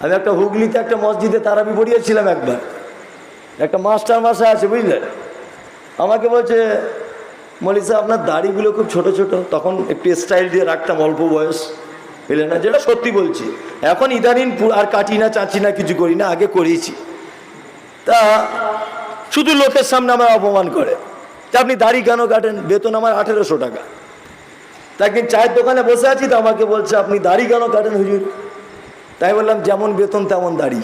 আমি একটা হুগলিতে একটা মসজিদে তারাবি পড়িয়েছিলাম একবার। একটা মাস্টার মাসে আছে বুঝলেন আমাকে বলছে মলি সাহেব, আপনার দাড়িগুলো খুব ছোট ছোট। তখন একটু স্টাইল দিয়ে রাখতাম, অল্প বয়স। বুঝলেন না? যেটা সত্যি বলছি। এখন ইদানিং আর কাটি না, চাচি না, কিছু করি না, আগে করিয়েছি তা শুধু লোকের সামনে আমার অপমান করে। যে আপনি দাড়ি কেন কাটেন? বেতন আমার আঠেরোশো টাকা। তা একদিন চায়ের দোকানে বসে আছি, তো আমাকে বলছে, আপনি দাড়ি কেন কাটেন হুজুর? তাই বললাম, যেমন বেতন, তেমন দাড়ি।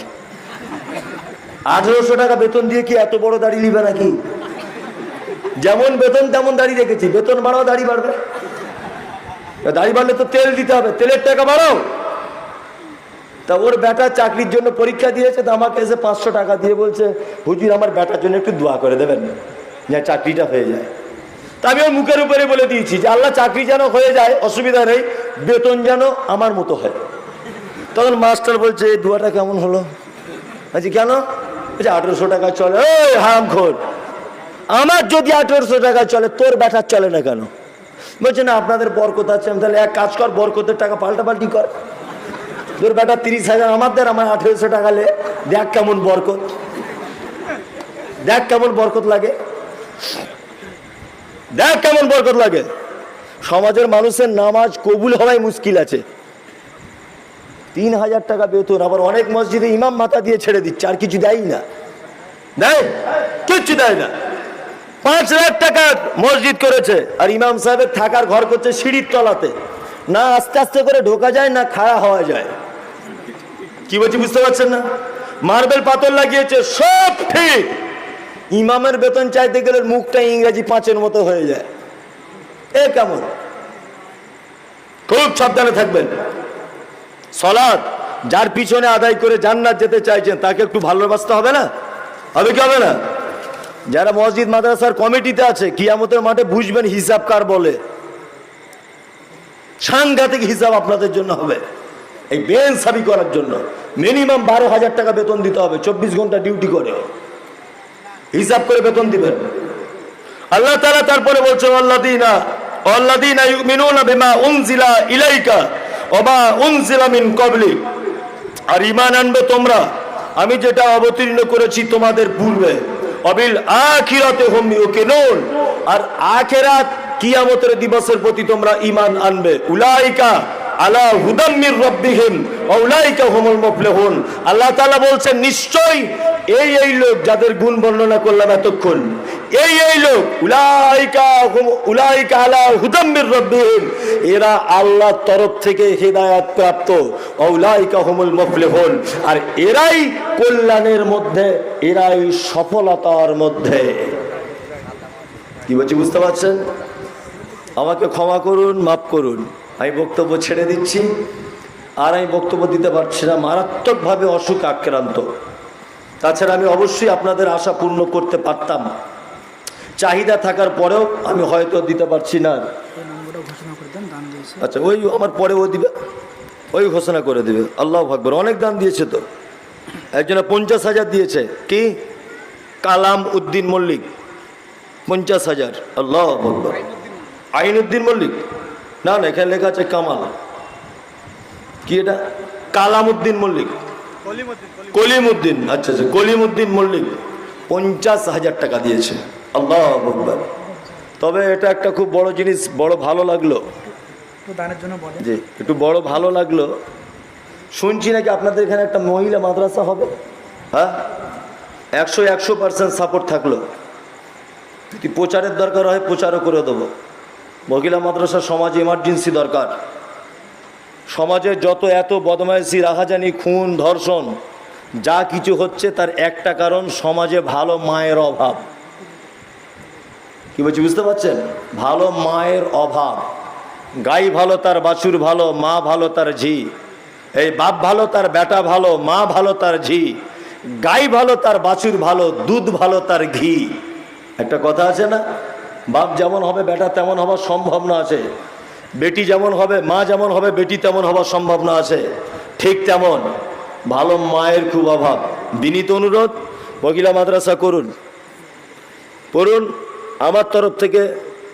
আঠেরোশো টাকা বেতন দিয়ে কি এত বড় দাড়ি নিবে নাকি? যেমন বেতন, তেমন দাড়ি রেখেছি। বেতন বাড়াও, দাড়ি বাড়বে। দাড়ি বাড়লে তো তেল দিতে হবে। তেলের টাকা বাড়াও। তা ওর বেটা চাকরির জন্য পরীক্ষা দিয়েছে, তো আমাকে এসে পাঁচশো টাকা দিয়ে বলছে, হুজুর, আমার বেটার জন্য একটু দোয়া করে দেবেন যে চাকরিটা হয়ে যায়। তা আমি ওর মুখের উপরে বলে দিয়েছি যে, আল্লাহ, চাকরি যেন হয়ে যায়, অসুবিধা নেই। বেতন যেন আমার মতো হয়। তখন মাস্টার বলছে, এই দুয়াটা কেমন হলো? আচ্ছা কেন? বলছে, আঠেরোশো টাকা চলে। ওই হারামখোর আমার যদি আঠেরোশো টাকা চলে, তোর ব্যাটার চলে না কেন? বলছে, না, আপনাদের বরকত আছে। আমি তাহলে এক কাজ কর, বরকতের টাকা পাল্টাপাল্টি কর। তোর বেটা তিরিশ হাজার আমাদের আমার আঠেরোশো টাকা লে। দেখ কেমন বরকত। দেখ কেমন বরকত লাগে। দেখ কেমন বরকত লাগে। সমাজের মানুষের নামাজ কবুল হওয়াই মুশকিল আছে। তিন হাজার টাকা বেতন, আবার অনেক মসজিদে ইমাম মাথা দিয়ে ছেড়ে দিচ্ছে, আর কিছু দেয় না। দেয়? কিচ্ছু দেয় না। পাঁচ লাখ টাকা মসজিদ করেছে, আর ইমাম সাহেবের থাকার ঘর করছে সিঁড়ির তলাতে। না আস্তে আস্তে করে ঢোকা যায়, না খাড়া হওয়া যায়। কি বলছি বুঝতে পারছেন না? মার্বেল পাথর লাগিয়েছে, সব ঠিক। ইমামের বেতন চাইতে গেলে মুখটা ইংরেজি পাঁচের মতো হয়ে যায়। এ কেমন? খুব সাবধানে থাকবেন। সলাদ যার পিছনে আদায় করে জান্নাত যেতে চাইছেন, তাকে একটু ভালোবাসতে হবে না? হবে কি হবে না? যারা মসজিদ, মাদ্রাসার কমিটিতে আছে, কিয়ামতের মাঠে বুঝবেন হিসাব কার বলে। সাংঘাতিক হিসাব আপনাদের জন্য হবে। এই বেন সাবি করার জন্য। মিনিমাম বারো হাজার টাকা বেতন দিতে হবে, চব্বিশ ঘণ্টা ডিউটি করে। হিসাব করে বেতন দিবেন। আল্লাহ তাআলা তারপরে বলছে আল্লাদিনা আল্লাদিনা ইউমিনুনা বিমা উনজিলা ইলাইকা ওমা উনজিলা মিন ক্বাবলি আর ইমান আনবে তোমরা। আমি যেটা অবতীর্ণ করেছি তোমাদের পূর্বে। অবিল আখিরাতে হোম ওকে নোন আর আখেরাত কিয়ামতের দিবসের প্রতি তোমরা ইমান আনবে। উলাইকা আলা হুদাম মির আল্লাহ তাআলা বলছেন, নিশ্চয়ই এই এই লোক যাদের গুণ বর্ণনা করলাম এতক্ষণ, এই এই লোক, উলাইকা উলাইকা আলা হুদাম মির এরা আল্লাহর তরফ থেকে হেদায়াত প্রাপ্ত উলাইকা হুমুল মুফলিহুন। আর এরাই কল্যাণের মধ্যে, এরাই সফলতার মধ্যে। কি বলছি, বুঝতে পারছেন? আমাকে ক্ষমা করুন, মাফ করুন। আমি বক্তব্য ছেড়ে দিচ্ছি। আর আমি বক্তব্য দিতে পারছি না। মারাত্মকভাবে অসুখ আক্রান্ত। তাছাড়া আমি অবশ্যই আপনাদের আশা পূর্ণ করতে পারতাম। চাহিদা থাকার পরেও আমি হয়তো দিতে পারছি না। আচ্ছা ওই আমার পরে ও দিবে। ওই ঘোষণা করে দিবে। আল্লাহ ভাকবর অনেক দান দিয়েছে তো। একজনে পঞ্চাশ হাজার দিয়েছে। কি? কালাম উদ্দিন মল্লিক। পঞ্চাশ হাজার। আল্লাহ আইন উদ্দিন মল্লিক। না না, এখানে লেখা আছে কামাল। কি এটা? কালাম উদ্দিন মল্লিক কলিম উদ্দিন আচ্ছা আচ্ছা কলিম উদ্দিন মল্লিক পঞ্চাশ হাজার টাকা দিয়েছে। আল্লাহ আকবার। তবে এটা একটা খুব বড় জিনিস বড় ভালো লাগল। জি একটু বড় ভালো লাগল। শুনছি নাকি আপনাদের এখানে একটা মহিলা মাদ্রাসা হবে? হ্যাঁ? একশো একশো পার্সেন্ট সাপোর্ট থাকল। যদি প্রচারের দরকার হয় প্রচারও করে দেবো। মহিলা মাদ্রাসা সমাজ এমার্জেন্সি দরকার। সমাজে যত এত বদমাইশি, রাহাজানি, খুন, ধর্ষণ, যা কিছু হচ্ছে তার একটা কারণ, সমাজে ভালো মায়ের অভাব। কি বলছি, বুঝতে পারছেন? ভালো মায়ের অভাব। গাই ভালো, তার বাছুর ভালো, মা ভালো, তার ঝি। এই বাপ ভালো, তার বেটা ভালো, মা ভালো, তার ঝি। গাই ভালো, তার বাছুর ভালো, দুধ ভালো, তার ঘি। একটা কথা আছে না? বাপ যেমন হবে, বেটা তেমন হওয়ার সম্ভাবনা আছে। বেটি যেমন হবে, মা যেমন হবে, বেটি তেমন হওয়ার সম্ভাবনা আছে। ঠিক তেমন। ভালো মায়ের খুব অভাব। বিনীত অনুরোধ মহিলা মাদ্রাসা করুন। পড়ুন, আমার তরফ থেকে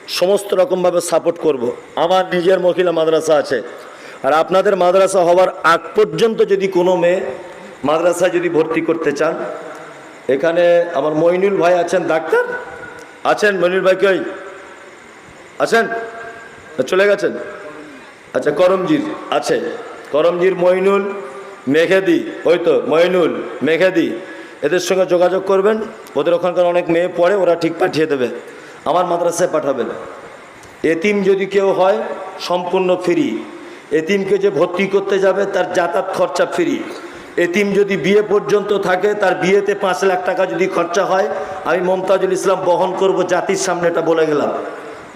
সমস্ত রকমভাবে সাপোর্ট করব। আমার নিজের মহিলা মাদ্রাসা আছে। আর আপনাদের মাদ্রাসা হওয়ার আগ পর্যন্ত যদি কোনো মেয়ে মাদ্রাসায় যদি ভর্তি করতে চান, এখানে আমার মইনুল ভাই আছেন, ডাক্তার? আছেন? মইনুল ভাই কই? আছেন? চলে গেছেন? আচ্ছা করমজির আছে। করমজির মইনুল মেঘেদি ওই তো মইনুল মেঘেদি এদের সঙ্গে যোগাযোগ করবেন। ওদের ওখানকার অনেক মেয়ে পড়ে, ওরা ঠিক পাঠিয়ে দেবে। আমার মাদ্রাসায় পাঠাবেন। এতিম যদি কেউ হয়, সম্পূর্ণ ফ্রি। এতিমকে যে ভর্তি করতে যাবে, তার যাতায়াত খরচা ফ্রি। এতিম যদি বিয়ে পর্যন্ত থাকে, তার বিয়েতে পাঁচ লাখ টাকা যদি খরচা হয়, আমি মমতাজুল ইসলাম বহন করব জাতির সামনে, এটা বলে গেলাম।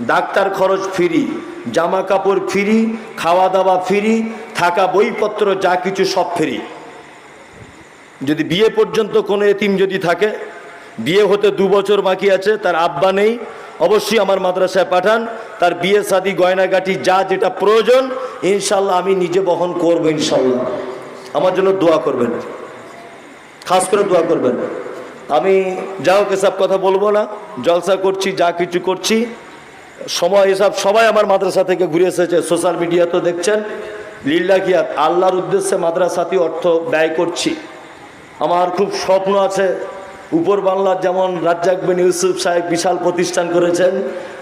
ডাক্তার খরচ ফ্রি, জামা কাপড় ফ্রি, খাওয়া দাওয়া ফ্রি, থাকা বইপত্র যা কিছু সব ফ্রি। যদি বিয়ে পর্যন্ত কোনো এতিম যদি থাকে, বিয়ে হতে দু বছর বাকি আছে, তার আব্বা নেই, অবশ্যই আমার মাদ্রাসায় পাঠান, তার বিয়ে শাদি গয়নাগাটি, যা যেটা প্রয়োজন, ইনশাল্লাহ আমি নিজে বহন করব, ইনশাল্লাহ। আমার জন্য দোয়া করবেন। খাস করে দোয়া করবেন। আমি যা হোক এসব কথা বলব না। জলসা করছি, যা কিছু করছি সময় হিসাব সবাই আমার মাদ্রাসা থেকে ঘুরে এসেছে। সোশ্যাল মিডিয়া তো দেখছেন। লিল্লা কি আল্লাহর উদ্দেশ্যে মাদ্রাসাতে অর্থ ব্যয় করছি। আমার খুব স্বপ্ন আছে, উপর বাংলার যেমন রাজ্জাক বিন ইউসুফ সাহেব বিশাল প্রতিষ্ঠান করেছেন,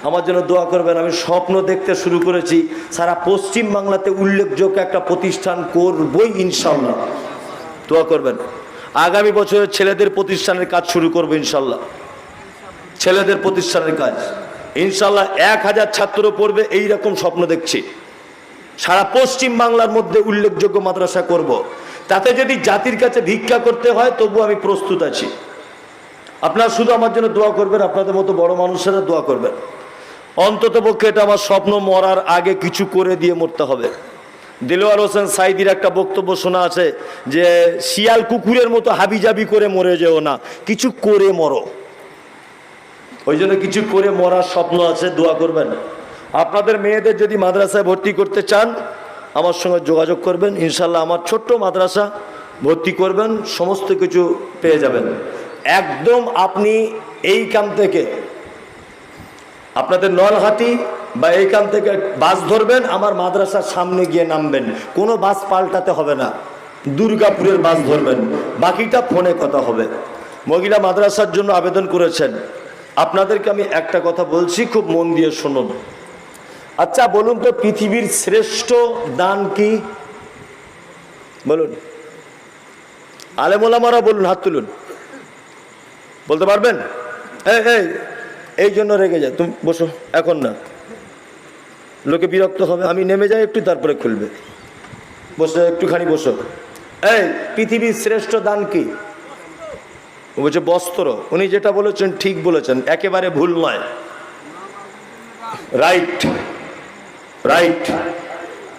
আমার জন্য দোয়া করবেন। আমি স্বপ্ন দেখতে শুরু করেছি। সারা পশ্চিম বাংলাতে উল্লেখযোগ্য একটা প্রতিষ্ঠান করবই ইনশাল্লাহ দোয়া করবেন। আগামী বছরে ছেলেদের প্রতিষ্ঠানের কাজ শুরু করব ইনশাল্লাহ ছেলেদের প্রতিষ্ঠানের কাজ। ইনশাল্লাহ এক হাজার ছাত্র পড়বে এই রকম স্বপ্ন দেখছি। সারা পশ্চিম বাংলার মধ্যে উল্লেখযোগ্য মাদ্রাসা করব। তাতে যদি জাতির কাছে ভিক্ষা করতে হয় তবু আমি প্রস্তুত আছি। আপনারা শুধু আমার জন্য দোয়া করবেন, আপনাদের মতো বড় মানুষেরা দোয়া করবেন। অন্তত পক্ষে এটা আমার স্বপ্ন, মরার আগে কিছু করে দিয়ে মরতে হবে। দিলওয়ার হোসেন সাইদির একটা বক্তব্য শোনা আছে যে, শিয়াল কুকুরের মতো হাবিজাবি করে মরে যেও না, কিছু করে মরো। ওই জন্য কিছু করে মরার স্বপ্ন আছে, দোয়া করবেন। আপনাদের মেয়েদের যদি মাদ্রাসায় ভর্তি করতে চান, আমার সঙ্গে যোগাযোগ করবেন। ইনশাল্লাহ আমার ছোট্ট মাদ্রাসা ভর্তি করবেন, সমস্ত কিছু পেয়ে যাবেন। একদম আপনি এইখান থেকে আপনাদের নলহাটি বা এইখান থেকে বাস ধরবেন, আমার মাদ্রাসার সামনে গিয়ে নামবেন। কোনো বাস পাল্টাতে হবে না। দুর্গাপুরের বাস ধরবেন। বাকিটা ফোনে কথা হবে। মহিলা মাদ্রাসার জন্য আবেদন করেছেন। আপনাদেরকে আমি একটা কথা বলছি, খুব মন দিয়ে শুনুন। আচ্ছা বলুন তো, পৃথিবীর শ্রেষ্ঠ দান কি? বলুন। আলেমোলামারা বলুন, হাত তুলুন। বলতে পারবেন? এই এই জন্য রেগে যায়। তুমি বসো, এখন না। লোকে বিরক্ত হবে, আমি নেমে যাই, একটু তারপরে খুলবে। বসে, একটুখানি বসো। এই, পৃথিবীর শ্রেষ্ঠ দান কি? বলছে, বস্ত্র। উনি যেটা বলেছেন, ঠিক বলেছেন। একেবারে ভুল নয়। রাইট রাইট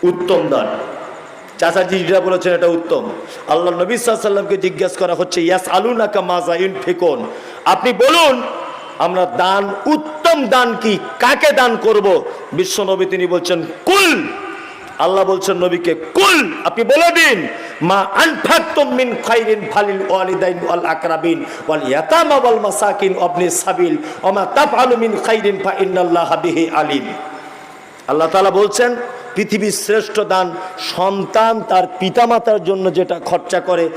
উত্তম দান। চাচাজি যেটা বলেছেন, এটা উত্তম। আল্লাহ নবী সাল্লামকে জিজ্ঞাসা করা হচ্ছে ইয়াস আলু নাকা মাজা ইন ফেকন আপনি বলুন, আমরা দান, উত্তম দান কি? কাকে দান করব? বিশ্ব নবী তিনি বলছেন, কুল। আল্লাহ বলছেন, নবীকে কুল। আপনি বলে দিন। মা আনফাকতুম মিন খাইরিন ফালিল ওয়ালিদাইন ওয়াল আকরাবিন ওয়াল ইয়াতামা ওয়াল মাসাকিন ওয়াবনি সাবিল ওয়া মা তাফআলু মিন খাইরিন ফা ইন্নাল্লাহা বিহি আলিম। আল্লাহ তাআলা বলছেন, পৃথিবীর শ্রেষ্ঠ দান সন্তান তার পিতামাতার জন্য যেটা খরচা করে,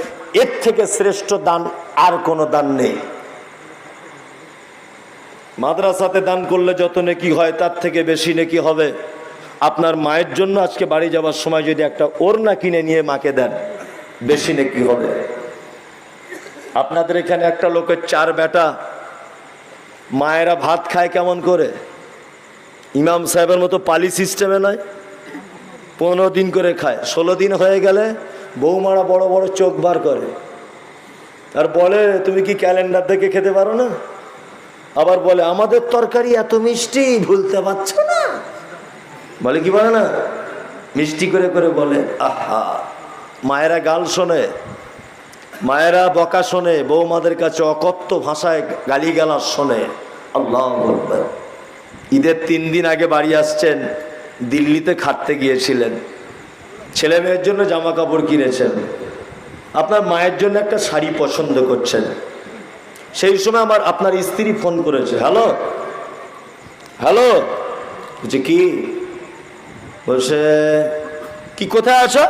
এর থেকে শ্রেষ্ঠ দান আর কোনো দান নেই। মাদ্রাসাতে দান করলে যত নেকি হয়, তার থেকে বেশি নেকি হবে। আপনার মায়ের জন্য আজকে বাড়ি যাওয়ার সময় যদি একটা ওড়না কিনে নিয়ে মাকে দেন, বেশি নেকি হবে। আপনাদের এখানে একটা লোকের চার বেটা, মায়েরা ভাত খায় কেমন করে? ইমাম সাহেবের মতো পালি সিস্টেমে নয়। পনেরো দিন করে খায়, ষোলো দিন হয়ে গেলে বৌমারা বড় বড় চোখ বার করে। আর বলে, তুমি কি ক্যালেন্ডার দেখে খেতে পারো না? আবার বলে, আমাদের তরকারি এত মিষ্টি, ভুলতে পারছ বলে, কি বলে না? মিষ্টি করে করে বলে, আহা, মায়েরা গাল শোনে, মায়েরা বকা শোনে, বৌমাদের কাছে অকথ্য ভাষায় গালিগালাজ শোনে। আল্লাহ ঈদের তিন দিন আগে বাড়ি আসছেন, দিল্লিতে খাটতে গিয়েছিলেন। ছেলে মেয়ের জন্য জামা কাপড় কিনেছেন। আপনার মায়ের জন্য একটা শাড়ি পছন্দ করছেন। সেই সময় আমার আপনার স্ত্রী ফোন করেছে, হ্যালো হ্যালো? বলছে, কি? বলছে, কি কোথায় আছো?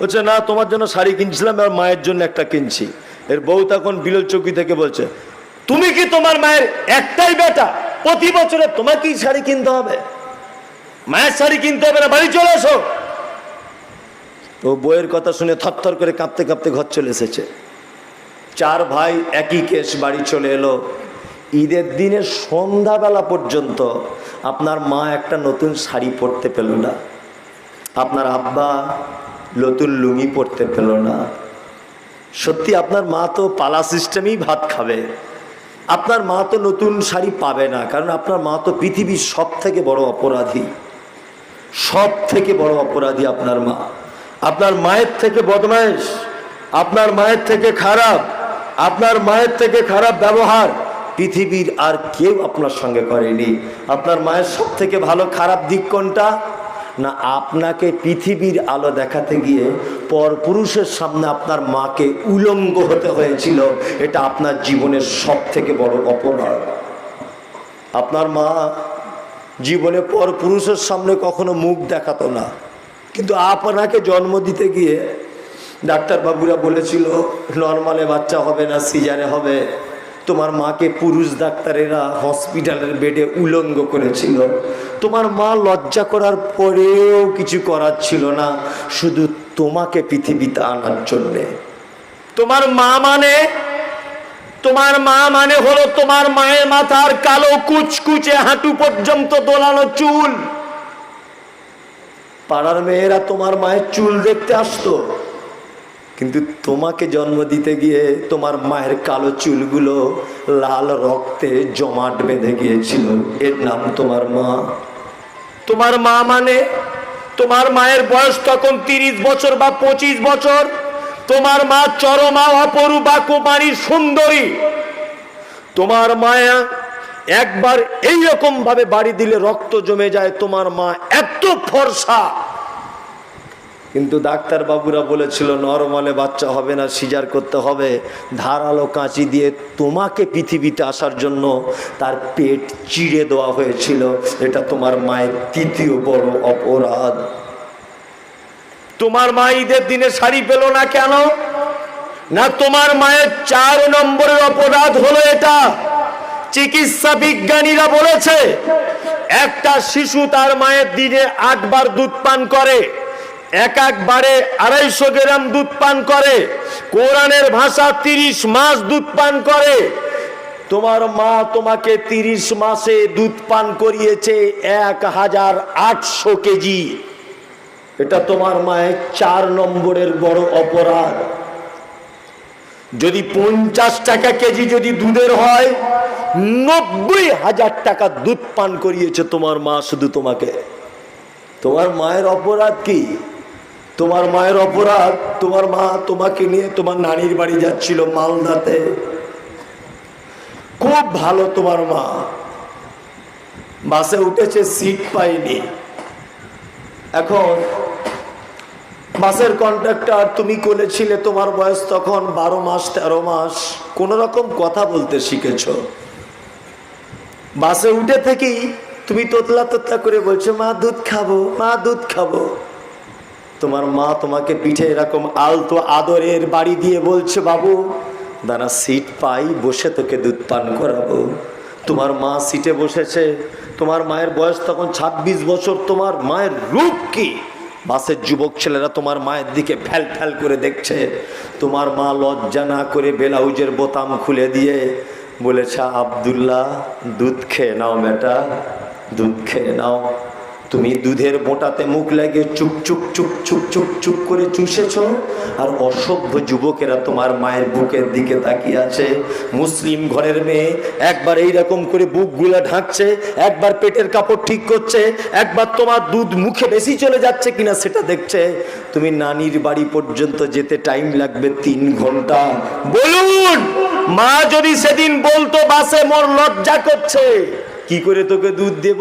বলছে, না, তোমার জন্য শাড়ি কিনছিলাম আর মায়ের জন্য একটা কিনছি। এর বউ তখন বিলল চৌকি থেকে বলছে, তুমি কি তোমার মায়ের একটাই বেটা? প্রতি বছরে তোমাকেই শাড়ি কিনতে হবে। মায়ের শাড়ি কিনতে হবে না, বাড়ি চলে এসো। ও বইয়ের কথা শুনে থরথর করে কাঁপতে কাঁপতে ঘর চলে এসেছে। চার ভাই একই কেস, বাড়ি চলে এলো। ঈদের দিনে সন্ধ্যাবেলা পর্যন্ত আপনার মা একটা নতুন শাড়ি পরতে পেল না। আপনার আব্বা নতুন লুঙ্গি পরতে পেল না। সত্যি আপনার মা তো পালা সিস্টেমেই ভাত খাবে। আপনার মা তো নতুন শাড়ি পাবে না, কারণ আপনার মা তো পৃথিবীর সব থেকে বড় অপরাধী। সব থেকে বড় অপরাধী আপনার মা। আপনার মায়ের থেকে বদমাইশ আপনার মায়ের থেকে খারাপ, আপনার মায়ের থেকে খারাপ ব্যবহার পৃথিবীর আর কেউ আপনার সঙ্গে করেনি। আপনার মায়ের সব থেকে ভালো খারাপ দিক কোনটা? না, আপনাকে পৃথিবীর আলো দেখাতে গিয়ে পরপুরুষের সামনে আপনার মাকে উলঙ্গ হতে হয়েছিল। এটা আপনার জীবনের সব থেকে বড় অপরাধ। আপনার মা জীবনে পর পুরুষের সামনে কখনো মুখ দেখাতো না। কিন্তু আপনাকে জন্ম দিতে গিয়ে ডাক্তারবাবুরা বলেছিল, নর্মালে বাচ্চা হবে না, সিজারে হবে। তোমার মাকে পুরুষ ডাক্তারেরা হসপিটালের বেডে উলঙ্গ করেছিল। তোমার মা লজ্জা করার পরেও কিছু করার ছিল না, শুধু তোমাকে পৃথিবীতে আনার জন্যে। তোমার মা মানে তোমার মা মানে হলো তোমার মায়ের মাথার কালো কুচকুচে হাঁটু পর্যন্ত দোলানো চুল। পাড়ার মেয়েরা তোমার মায়ের চুল দেখতে আসতো। কিন্তু তোমাকে জন্ম দিতে গিয়ে তোমার মায়ের কালো চুলগুলো লাল রক্তে জমাট বেঁধে গিয়েছিল। এর নাম তোমার মা। তোমার মা মানে তোমার মায়ের বয়স তখন তিরিশ বছর বা পঁচিশ বছর। তোমার মা চরমা অপরূপা কুমারী সুন্দরী। তোমার মায়া একবার এই রকম ভাবে বাড়ি দিলে রক্ত জমে যায়। তোমার মা এত ফর্সা। কিন্তু ডাক্তার বাবুরা বলেছিল, নরমালে বাচ্চা হবে না, সিজার করতে হবে। ধারালো কাঁচি দিয়ে তোমাকে পৃথিবীতে আসার জন্য তার পেট চিড়ে দেওয়া হয়েছিল। এটা তোমার মায়ের তৃতীয় বড় অপরাধ। তোমার মা ঈদের দিনে শাড়ি পেল না কেন? না তোমার মায়ের চার নম্বরের অপরাধ হলো এটা? চিকিৎসা বিজ্ঞানীরা বলেছে, একটা শিশু তার মায়ের দিনে আটবার দুধ পান করে। এক একবারে আড়াইশো গ্রাম দুধ পান করে। কোরআনের ভাষা তিরিশ মাস দুধ পান করে। তোমার মা তোমাকে তিরিশ মাসে দুধ পান করিয়েছে এক হাজার আটশো কেজি। এটা তোমার মায়ের চার নম্বরের বড় অপরাধ। যদি পঞ্চাশ টাকা কেজি যদি দুধের হয়, নব্বই হাজার টাকা দুধ পান করিয়েছে তোমার মা শুধু তোমাকে। তোমার মায়ের অপরাধ কি? তোমার মায়ের অপরাধ, তোমার মা তোমাকে নিয়ে তোমার নানির বাড়ি যাচ্ছিল মালদাতে। খুব ভালো তোমার মা। বাসে উঠেছে সিট পাইনি এখন বাসের কন্ট্রাক্টর তুমি করেছিলে তোমার বয়স তখন বারো মাস, তেরো মাস। কোন রকম কথা বলতে শিখেছ। বাসে উঠে থেকেই তুমি তোতলা তোতলা করে বলছো, মা দুধ খাব, মা দুধ খাব। তোমার মা তোমাকে পিঠে এরকম আলতো আদরের বাড়ি দিয়ে বলছে, বাবু, দাঁড়া, সিট পাই, বসে তোকে দুধ পান করাবো। তোমার মা সিটে বসেছে। তোমার মায়ের বয়স তখন ২৬ বছর। তোমার মায়ের রূপ কি? বাসের যুবক ছেলেরা তোমার মায়ের দিকে ফ্যাল ফ্যাল করে দেখছে। তোমার মা লজ্জা না করে ব্লাউজের বোতাম খুলে দিয়ে বলেছে, আবদুল্লাহ, দুধ খেয়ে নাও বেটা, দুধ খেয়ে নাও। তুমি দুধের মোটাতে মুখ লাগে চুপ চুপ চুপ চুপ চুপ চুপ করে চুষেছ? আর অসভ্য যুবকেরা তোমার মায়ের বুকের দিকে তাকিয়ে আছে। মুসলিম ঘরের মেয়ে একবার এইরকম করে বুকগুলা ঢাকছে, একবার পেটের কাপড় ঠিক করছে, একবার তোমার দুধ মুখে বেশি চলে যাচ্ছে কিনা সেটা দেখছে। তুমি নানির বাড়ি পর্যন্ত যেতে টাইম লাগবে তিন ঘণ্টা। বলুন, মা যদি সেদিন বলতো বাসে মোর লজ্জা করছে। কি করে তোকে দুধ দেব?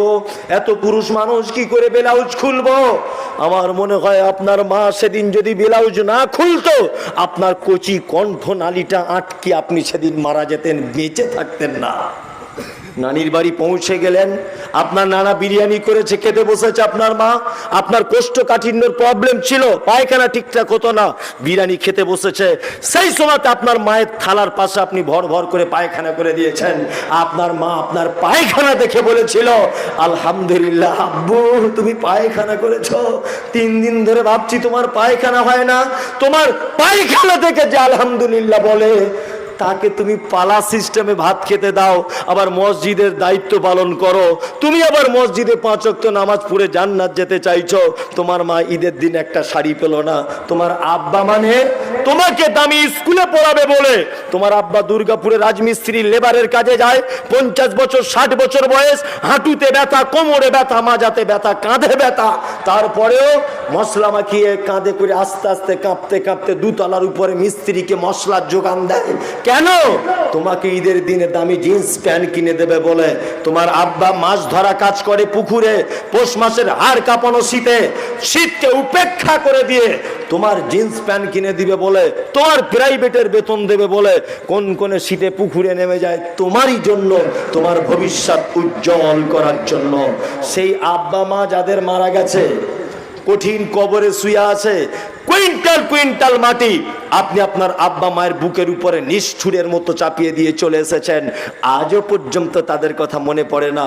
এত পুরুষ মানুষ কি করে ব্লাউজ খুলব? আমার মনে হয় আপনার মা সেদিন যদি ব্লাউজ না খুলতো, আপনার কচি কণ্ঠ নালিটা আটকে আপনি সেদিন মারা যেতেন, বেঁচে থাকতেন না। নানির বাড়ি পৌঁছে গেলেন। আপনার নানা বিরিয়ানি করেছে, খেতে বসেছে আপনার মা। আপনার কোষ্ঠকাঠিন্যর প্রবলেম ছিল, পায়খানা ঠিকঠাক হতো না। বিরিয়ানি খেতে বসেছে। সেই সময়তে আপনার মায়ের থালার পাশে আপনি ভর ভর করে পায়খানা করে দিয়েছেন। আপনার মা আপনার পায়খানা দেখে বলেছিল, আলহামদুলিল্লাহ আব্বু, তুমি পায়খানা করেছ। তিন দিন ধরে ভাবছি তোমার পায়খানা হয় না। তোমার পায়খানা থেকে যে আলহামদুলিল্লাহ বলে তাকে তুমি পালা সিস্টেমে ভাত খেতে দাও, আবার মসজিদের দায়িত্ব পালন করো। তুমি আবার মসজিদে পাঁচ ওয়াক্ত নামাজ পড়ে জান্নাত যেতে চাইছো। তোমার মা ঈদের দিন একটা শাড়ি পেল না। তোমার আব্বা মানে তোমাকে দামি স্কুলে পড়াবে বলে। তোমার আব্বা দুর্গাপুরে রাজমিস্ত্রি লেবারের কাজে যায়। পঞ্চাশ বছর, ষাট বছর বয়স, হাঁটুতে ব্যথা, কোমরে ব্যথা, মাজাতে ব্যথা, কাঁধে ব্যথা। তারপরেও মশলা মাখিয়ে কাঁধে করে আস্তে আস্তে কাঁপতে কাঁপতে দুতলার উপরে মিস্ত্রিকে মশলার যোগান দেয়। কেন? তোমাকে ঈদের দিনে দামি জিন্স, প্যান্ট কিনে দেবে বলে। তোমার আব্বা মাছ ধরা কাজ করে পুকুরে, পৌষ মাসের হাড় কাঁপানো শীতে, শীতকে উপেক্ষা করে দিয়ে তোমার জিন্স, প্যান্ট কিনে দিবে বলে, তোমার প্রাইভেটের বেতন দেবে বলে কোন কোন শীতে পুকুরে নেমে যায়? তোমারই জন্য, তোমার ভবিষ্যৎ উজ্জ্বল করার জন্য। সেই আব্বা মা যাদের মারা গেছে, কঠিন কবরে শুয়ে আছে কুইন্টাল কুইন্টাল মাটি। আপনি আপনার আব্বা মায়ের বুকের উপরে নিষ্ঠুরের মতো চাপিয়ে দিয়ে চলে এসেছেন। আজও পর্যন্ত তাদের কথা মনে পড়ে না।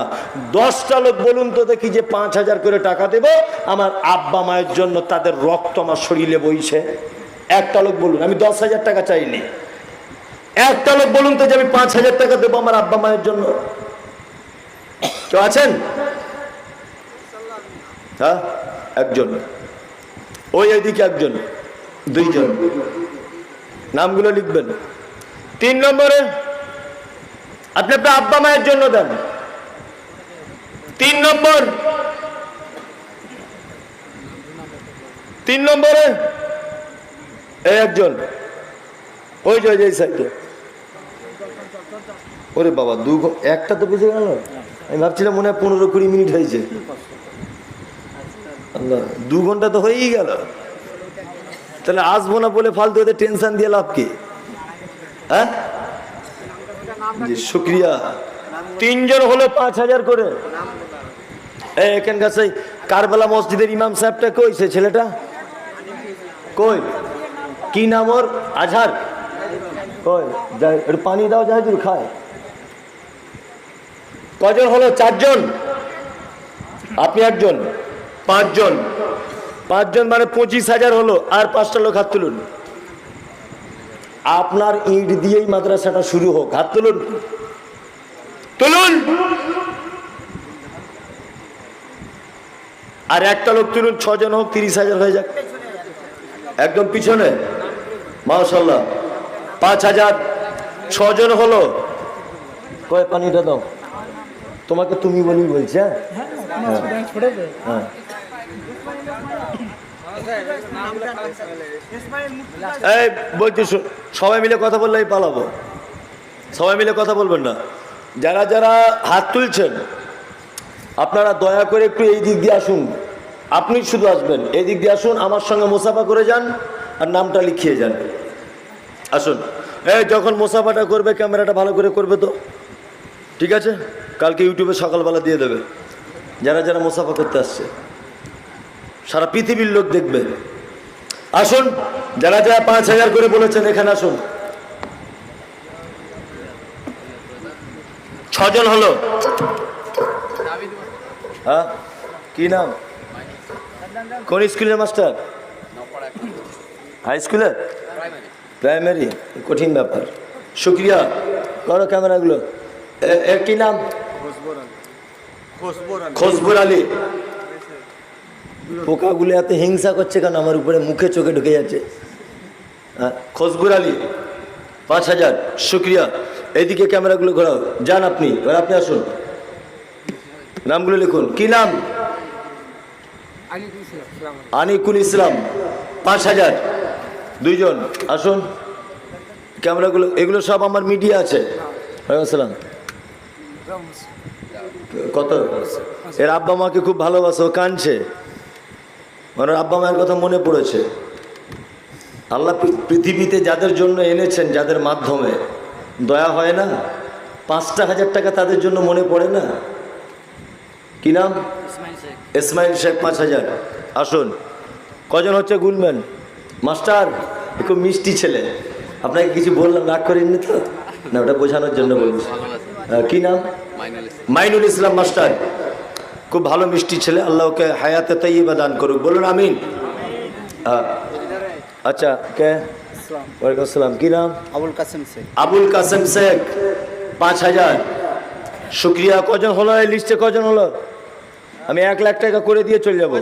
দশটা লোক বলুন তো দেখি যে পাঁচ হাজার করে টাকা দেব, আমার আব্বা মায়ের জন্য তাদের রক্ত আমার শরীরে বইছে। একটা লোক বলুন, আমি দশ হাজার টাকা চাইনি। একটা লোক বলুন তো যে আমি পাঁচ হাজার টাকা দেবো আমার আব্বা মায়ের জন্য। কেউ আছেন? হ্যাঁ? একজন। ওই এদিকে একজন, দুইজন। নামগুলো লিখবেন। তিন নম্বরে, আপনি আপনার আব্বা মায়ের জন্য দেন। তিন নম্বর, তিন নম্বরে, এই একজন। ওই যে, ওই সাইডে ওরে বাবা, দু একটা তো বেঁচে গেল। আমি ভাবছিলাম মনে হয় পনেরো কুড়ি মিনিট হয়েছে। দু ঘণ্টা তো হয়েই গেল। তাহলে আসব না বলে ফালতু ওদের টেনশন দিয়ে লাভ কি? হ্যাঁ? শুক্রিয়া। তিনজন হলো পাঁচ হাজার করে। এখানকার সেই কারবালা মসজিদের ইমাম সাহেবটা কই সে ছেলেটা? কই? কি নাম ওর? আজহার। কই? একটু পানি দাও জাহাজুর খায়। কজন হলো? চারজন। আপনি একজন। পাঁচজন। পাঁচজন মানে পঁচিশ হাজার হলো আর পাঁচটা লোক হাত তুলুন। আপনার ইট দিয়েই মাদ্রাসাটা শুরু হোক হাত তুলুন। তুলুন। আর একটা লোক তুলুন ছজন হোক তিরিশ হাজার হয়ে যাক। একদম পিছনে। মাশাল্লাহ পাঁচ হাজার ছজন হলো। কয় পানিটা দাও? তোমাকে তুমি বলি বলছে হ্যাঁ। বলছি সবাই মিলে কথা বললেই পালাবো। সবাই মিলে কথা বলবেন না। যারা যারা হাত তুলছেন, আপনারা দয়া করে একটু এই দিক দিয়ে আসুন। আপনি শুধু আসবেন। এই দিক দিয়ে আসুন, আমার সঙ্গে মোসাফা করে যান আর নামটা লিখিয়ে যান। আসুন। এই, যখন মোসাফাটা করবে, ক্যামেরাটা ভালো করে করবে তো। ঠিক আছে? কালকে ইউটিউবে সকালবেলা দিয়ে দেবে। যারা যারা মোসাফা করতে আসছে। সারা পৃথিবীর লোক দেখবে। আসুন যারা যারা পাঁচ হাজার করে বলেছেন এখানে আসুন। ছজন হলো। হ্যাঁ? কি নাম? কোন স্কুলের মাস্টার? হাই স্কুলের প্রাইমারি। কঠিন ব্যাপার। শুক্রিয়া। করো ক্যামেরাগুলো। এর কি নাম? খসবুর আলী। পোকাগুলো এত হিংসা করছে কেন? আমার উপরে মুখে চোখে ঢুকে যাচ্ছে। হ্যাঁ? খসবুর আলী পাঁচ হাজার শুক্রিয়া। এইদিকে ক্যামেরাগুলো ঘোরাও। যান আপনি এবার আপনি আসুন। নামগুলো লিখুন। কি নাম? আনিকুল ইসলাম পাঁচ হাজার। দুইজন আসুন। ক্যামেরাগুলো এগুলো সব আমার মিডিয়া আছে। আসসালাম। কত? এর আব্বা মাকে খুব ভালোবাসো ও কাঁদছে। ওর আব্বা মায়ের কথা মনে পড়েছে। আল্লাহ পৃথিবীতে যাদের জন্য এনেছেন যাদের মাধ্যমে দয়া হয় না? পাঁচটা হাজার টাকা তাদের জন্য মনে পড়ে না? কি নাম? ইসমাইল শেখ। পাঁচ হাজার। আসুন। কজন হচ্ছে গুনবেন মাস্টার খুব মিষ্টি ছেলে। আপনাকে কিছু বললাম রাগ করেননি তো? না ওটা বোঝানোর জন্য বলছি। কি নাম? মাইনুল ইসলাম মাস্টার। খুব ভালো মিষ্টি ছেলে আল্লাহ ওকে হায়াতে তৈবা দান করুক। বলুন আমিন। আচ্ছা কে? ওয়ালাইকুম আসসালাম। কি নাম? আবুল কাসেম শেখ। আবুল কাসেম শেখ পাঁচ হাজার। শুক্রিয়া। কজন হলো এই লিস্টে কজন হলো? আমি এক লাখ টাকা করে দিয়ে চলে যাব।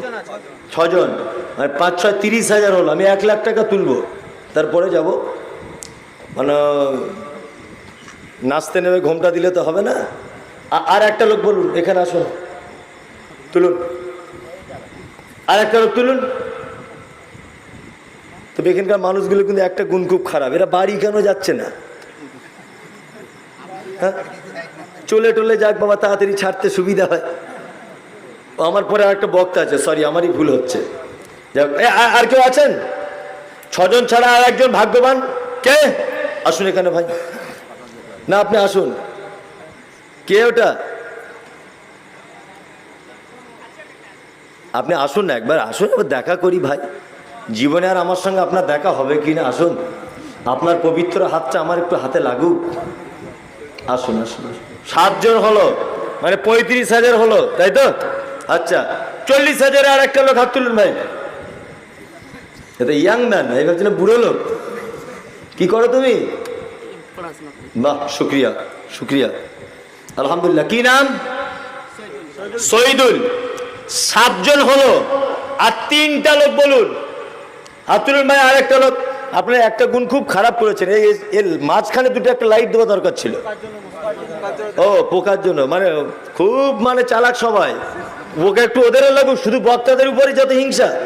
ছজন মানে পাঁচ ছয় তিরিশ হাজার হলো। আমি এক লাখ টাকা তুলবো। তারপরে যাব। মানে নাচতে নেবে ঘোমটা দিলে তো হবে না। আর একটা লোক বলুন এখানে আসুন। তুলুন। আর একটা তুলুন। তবে এখানকার মানুষগুলো কিন্তু একটা গুণ খুব খারাপ। এরা বাড়ি কেন যাচ্ছে না? হ্যাঁ? চলে টলে যাক বাবা, তাড়াতাড়ি ছাড়তে সুবিধা হয়। আমার পরে আর একটা বক্তা আছে সরি আমারই ভুল হচ্ছে। আর কেউ আছেন? ছজন ছাড়া আর একজন ভাগ্যবান? কে? আসুন এখানে ভাই। না, আপনি আসুন। কে ওটা? আপনি আসুন না, একবার আসুন, এবার দেখা করি ভাই। জীবনে আর আমার সঙ্গে আপনার দেখা হবে কি না, আসুন। আপনার পবিত্র হাতটা আমার একটু হাতে লাগুক। আসুন আসুন। সাতজন হলো মানে পঁয়ত্রিশ হাজার হলো, তাই তো? আচ্ছা চল্লিশ হাজারে আর একটা লোক হাত তুলুন ভাই। এটা ইয়াং ম্যান, এই ভাবছিলাম বুড়ো লোক। কি করো তুমি? বাহ, শুক্রিয়া শুক্রিয়া। আলহামদুলিল্লাহ, কি নাম? শহীদুল সাতজন হলো, আর তিনটা লোক বলুন। তুলুন ভাই আর একটা লোক, আপনার একটা গুণ খুব খারাপ করেছেন। এই এর মাঝখানে দুটো একটা লাইট দেওয়া দরকার ছিল। ও, পোকার জন্য। মানে খুব মানে চালাক সবাই। ওকে একটু ওদেরও লাগুক, শুধু বক্তাদের উপরে যত হিংসা।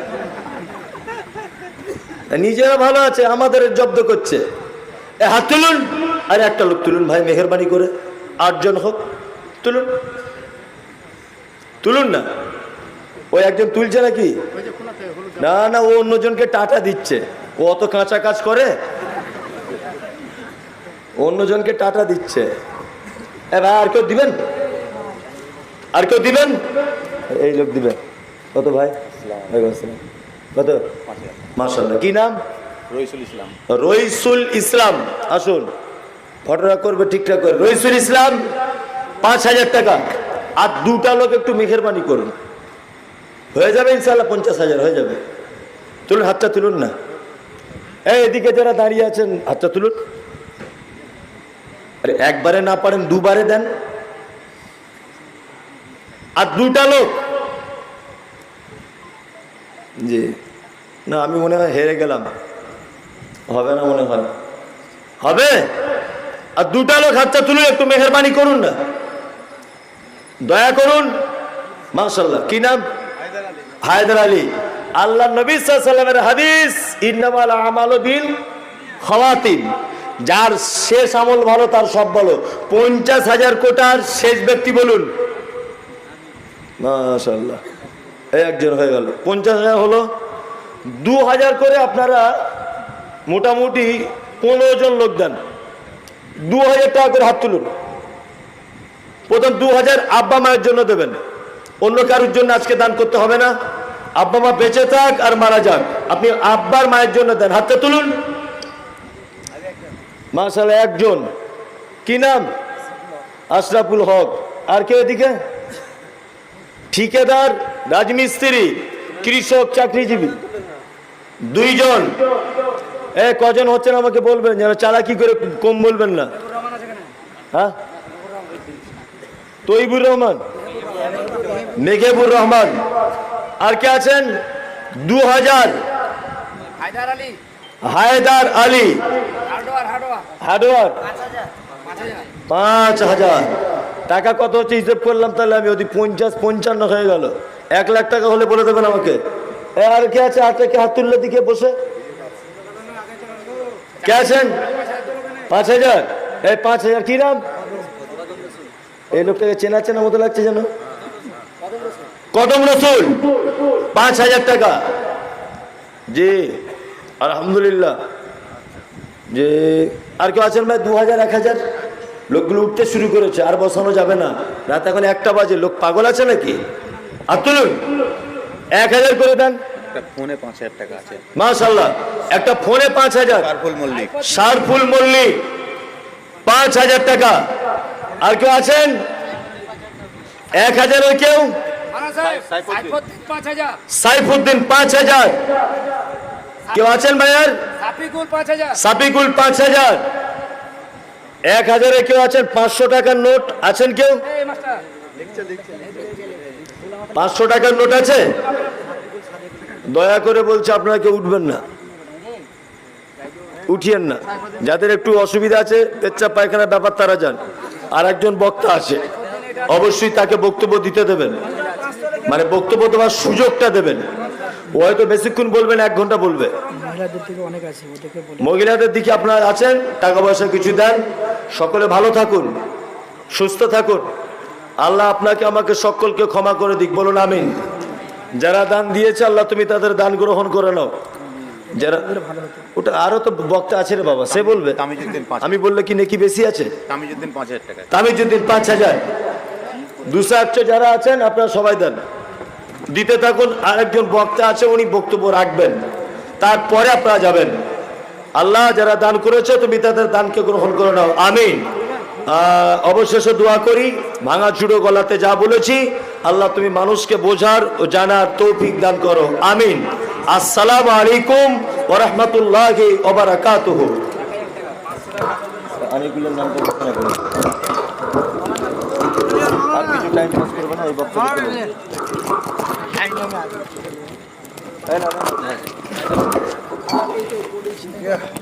নিজেরা ভালো আছে, আমাদের জব্দ করছে। হাত তুলুন। আর একটা লোক তুলুন ভাই, মেহরবানি করে। আটজন হোক, তুলুন। তুলুন না। ওই একজন তুলছে নাকি? না না ও অন্যজনকে টাটা দিচ্ছে। ও অত কাঁচা কাজ করে? অন্যজনকে টাটা দিচ্ছে। এ ভাই আর কেউ দিবেন? আর কেউ দিবেন? এই লোক দিবেন কত ভাই? কত? মার্শাল্লাহ কি নাম? রইসুল ইসলাম। রইসুল ইসলাম। আসুন। ফটোটা করবে ঠিকঠাক করে। রইসুল ইসলাম পাঁচ হাজার টাকা। আর দুটা লোক একটু মেহেরবানি করুন। হয়ে যাবে ইনশাল্লাহ পঞ্চাশ হাজার, হয়ে যাবে। তুলুন, হাতটা তুলুন না। এই এদিকে যারা দাঁড়িয়ে আছেন, হাতটা তুলুন। আরে একবারে না পারেন, দুবারে দেন। আর দুটা লোক। জি। না, আমি মনে হয় হেরে গেলাম। হবে না মনে হয়? হবে? আর দুটা লোক, হাতটা তুলুন, একটু মেহরবানি করুন না। দয়া করুন। মাশাল্লাহ কি নাম? হায়দার আলী আল্লাহ নবী সাল্লামের হাদিস, ইন্নামাল আমাল বিল খাওয়াতিন, যার শেষ আমল ভালো, তার সব বলো পঞ্চাশ হাজার কোটার শেষ ব্যক্তি বলুন। মাশাল্লাহ একজন হয়ে গেল। পঞ্চাশ হাজার হলো, দু হাজার করে আপনারা মোটামুটি পনেরো জন লোক দেন। দু হাজার টাকা করে হাত তুলুন। প্রথম দু হাজার আব্বা মায়ের জন্য দেবেন। অন্য কারোর জন্য আজকে দান করতে হবে না। আব্বা মা বেঁচে থাক আর মারা যাক। আপনি আব্বার মায়ের জন্য দেন। হাতটা তুলুন। মাসাল একজন। কি নাম? আশরাফুল হক। আর কে এদিকে? ঠিকাদার, রাজমিস্ত্রি, কৃষক, চাকরিজীবী। দুইজন। এ, কজন হচ্ছেন আমাকে বলবেন? যেন চালাকি করে কম বলবেন না। হ্যাঁ? তৈবুর রহমান। মেঘেবুর রহমান। আর কে আছেন? দু হাজার হায়দার আলী। হার্ডওয়ার পাঁচ হাজার। টাকা কত হচ্ছে? হিসেব করলাম তাহলে আমি ওদি পঞ্চাশ পঞ্চান্ন হয়ে গেল। এক লাখ টাকা হলে বলে দেবেন আমাকে। আর কে আছে? আর কে? হাত তুললে দিকে বসে। কে আছেন? পাঁচ হাজার। এই পাঁচ হাজার কি নাম? এই লোকটাকে চেনা চেনা মতো লাগছে যেন। কদম রসুল পাঁচ হাজার টাকা। জি আলহামদুলিল্লাহ। যে আর কেউ আছেন ভাই? দু হাজার এক হাজার লোকগুলো উঠতে শুরু করেছে আর বসানো যাবে না। রাত এখন একটা বাজে। লোক পাগল আছে নাকি? আর তুলুন। এক হাজার করে দেন। ফোনে পাঁচ হাজার টাকা আছে। মাশাল্লাহ একটা ফোনে পাঁচ হাজার। মল্লিক। সারফুল মল্লিক। পাঁচ হাজার টাকা। আর কেউ আছেন? এক হাজারের কেউ? সাইফুদ্দিন। পাঁচ হাজার। কেউ আছেন ভাইয়ার? সাপিকুল পাঁচ হাজার। এক হাজারে কেউ আছেন? পাঁচশো টাকার নোট আছেন কেউ? পাঁচশো টাকার নোট আছে? দয়া করে বলছে আপনারা কেউ উঠবেন না। উঠিয়েন না। যাদের একটু অসুবিধা আছে পেচ্ছাপ পায়খানার ব্যাপার তারা যান। আর একজন বক্তা আছে অবশ্যই তাকে বক্তব্য দিতে দেবেন। মানে বক্তব্য দেওয়ার সুযোগটা দেবেন। ও হয়তো বেশিক্ষণ বলবেন এক ঘণ্টা বলবে। মহিলাদের থেকে অনেক আছে ওদেরকে বলে। মহিলাদের দিকে আপনারা আছেন টাকা পয়সা কিছু দেন। সকলে ভালো থাকুন সুস্থ থাকুন। আল্লাহ আপনাকে আমাকে সকলকে ক্ষমা করে দিক বলুন আমিন। যারা দান দিয়েছে আল্লাহ তুমি তাদের দান গ্রহণ করে নাও। যারা ওটা আরও তো বক্তা আছে রে বাবা সে বলবে। তামিজুদ্দিন আমি বললে কি নেকি বেশি আছে? তামিজুদ্দিন পাঁচ হাজার টাকা তামিজুদ্দিন পাঁচ হাজার। দুশো একশো যারা আছেন আপনারা সবাই দেন। দিতে থাকুন, আরেকজন বক্তা আছে, উনি বক্তব্য রাখবেন। তারপরে আপনারা যাবেন। আল্লাহ যারা দান করেছে, তুমি তাদের দানকে গ্রহণ করে নাও। আমিন। অবশেষে দোয়া করি, ভাঙা চুড়ো গলাতে যা বলেছি, আল্লাহ তুমি মানুষকে বোঝার ও জানার তৌফিক দান করো। আমিন। আসসালামু আলাইকুম ওরহমতুল্লাহ ওবরাকাতুহু। অনেকগুলোর আর কিছু টাইম পাস করবে না ওই বক্তব্য Yeah.